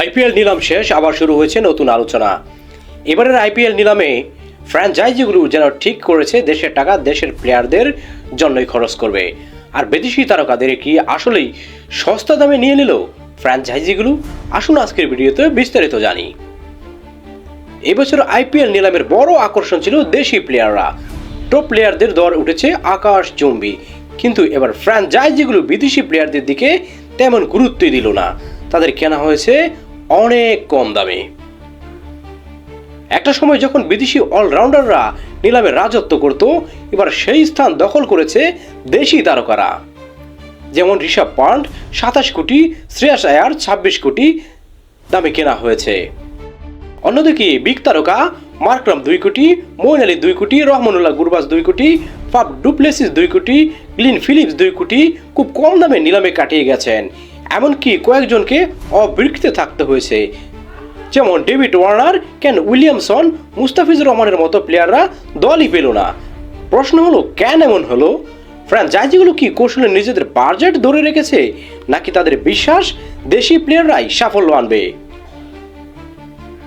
IPL নিলাম শেষ, আবার শুরু হয়েছে নতুন আলোচনা। এবারের আইপিএল নিলামে ফ্র্যাঞ্চাইজিগুলো যেন ঠিক করেছে, দেশের টাকা দেশের প্লেয়ারদের জন্যই খরচ করবে। আর বিদেশি তারকাদের কি আসলেই সস্তা দামে নিয়ে নিল ফ্র্যাঞ্চাইজিগুলো? আসুন আজকের ভিডিওতে বিস্তারিত জানি। এবছর আইপিএল নিলামের বড় আকর্ষণ ছিল দেশি প্লেয়াররা। টপ প্লেয়ারদের দর উঠেছে আকাশ চুম্বি। কিন্তু এবার ফ্র্যাঞ্চাইজিগুলো বিদেশি প্লেয়ারদের দিকে তেমন গুরুত্বই দিল না। তাদের কেনা হয়েছে অনেক কম দামে। একটা সময় যখন বিদেশি অলরাউন্ডাররা নিলামে রাজত্ব করত, এবার সেই স্থান দখল করেছে দেশি তারকারা। যেমন ঋষভ পান্ট, সাতাশ কোটি, শ্রেয়াস আয়ার, ছাব্বিশ কোটি দামে কেনা হয়েছে। অন্যদিকে বিগ তারকা মার্করাম দুই কোটি, মোইন আলী দুই কোটি, রহমানুল্লাহ গুরবাজ দুই কোটি ফাব ডুপ্লেসিস দুই কোটি, গ্লিন ফিলিপস দুই কোটি খুব কম দামে নিলামে কাটিয়ে গেছেন। এমনকি কয়েকজনকে অবৃক্ষিতে থাকতে হয়েছে। যেমন David Warner, Kane Williamson Mustafizur রহমানের মতো প্লেয়াররা দলই পেল না। প্রশ্ন হলো, কেন এমন হলো? ফ্র্যাঞ্চাইজিগুলো কি কৌশলে নিজেদের বাজেট ধরে রেখেছে, নাকি তাদের বিশ্বাস দেশি প্লেয়াররাই সাফল্য আনবে?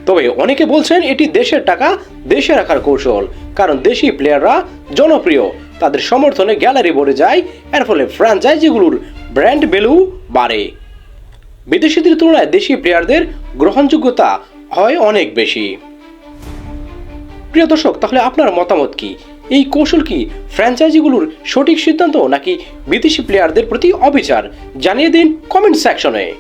তবে অনেকে বলছেন, এটি দেশের টাকা, দেশে রাখার কৌশল, কারণ দেশি প্লেয়াররা জনপ্রিয়, তাদের সমর্থনে গ্যালারি ভরে যায়, এর ফলে ফ্র্যাঞ্চাইজিগুলোর ব্র্যান্ড ভ্যালু বাড়ে। বিদেশিদের তুলনায় দেশি প্লেয়ারদের গ্রহণযোগ্যতা হয় অনেক বেশি। প্রিয় দর্শক, তাহলে আপনার মতামত কি? এই কৌশল কি ফ্র্যাঞ্চাইজিগুলোর সঠিক সিদ্ধান্ত নাকি বিদেশি প্লেয়ারদের প্রতি অবিচার? জানিয়ে দিন কমেন্ট সেকশনে।